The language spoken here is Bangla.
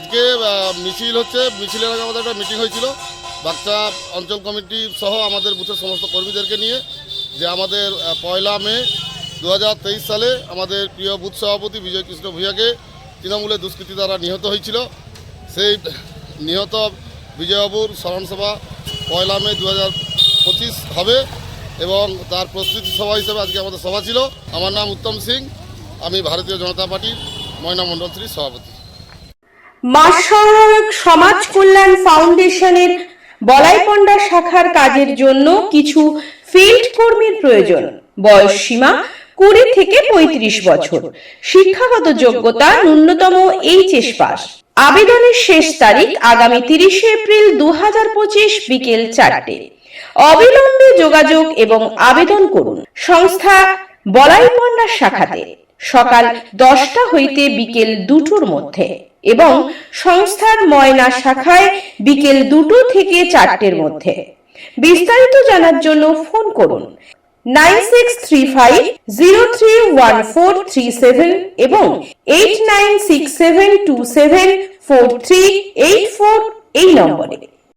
আজকে মিছিল হচ্ছে মিছিলের আগে আমাদের একটা মিটিং হয়েছিল। বাচ্চা অঞ্চল কমিটি সহ আমাদের বুথের সমস্ত কর্মীদেরকে নিয়ে, যে আমাদের পয়লা মে দু হাজার তেইশ সালে আমাদের প্রিয় বুথ সভাপতি বিজয় কৃষ্ণ ভূঁইয়াকে তৃণমূলের দুষ্কৃতী দ্বারা নিহত হয়েছিল। সেই নিহত বিজয়বাবুর স্মরণসভা পয়লা মে দু হবে এবং তার প্রস্তুতি সভা হিসেবে আজকে আমাদের সভা ছিল। আমার নাম উত্তম সিং, আমি ভারতীয় জনতা পার্টির ময়না মণ্ডল সভাপতি। মাস সমাজ কল্যাণ ফাউন্ডেশনের বলাইপন্ডা শাখার কাজের জন্য কিছু ফিল্ড কর্মীর প্রয়োজন। বয়স সীমা কুড়ি থেকে পঁয়ত্রিশ বছর। শিক্ষাগত যোগ্যতা ন্যূনতম এইচএস পাস। আবেদনের শেষ তারিখ আগামী তিরিশে এপ্রিল দু হাজার পঁচিশ বিকেল চারটে। অবিলম্বে যোগাযোগ এবং আবেদন করুন। সংস্থা বলাইপন্ডা শাখাতে। সকাল দশটা হইতে বিকেল দুটোর মধ্যে এবং সংস্থার ময়না শাখায় বিকেল দুটো থেকে চারটের মধ্যে। বিস্তারিত জানার জন্য ফোন করুন। Nine six three five zero three one four three seven এবং eight nine six seven two seven four three eight four এই নম্বরে।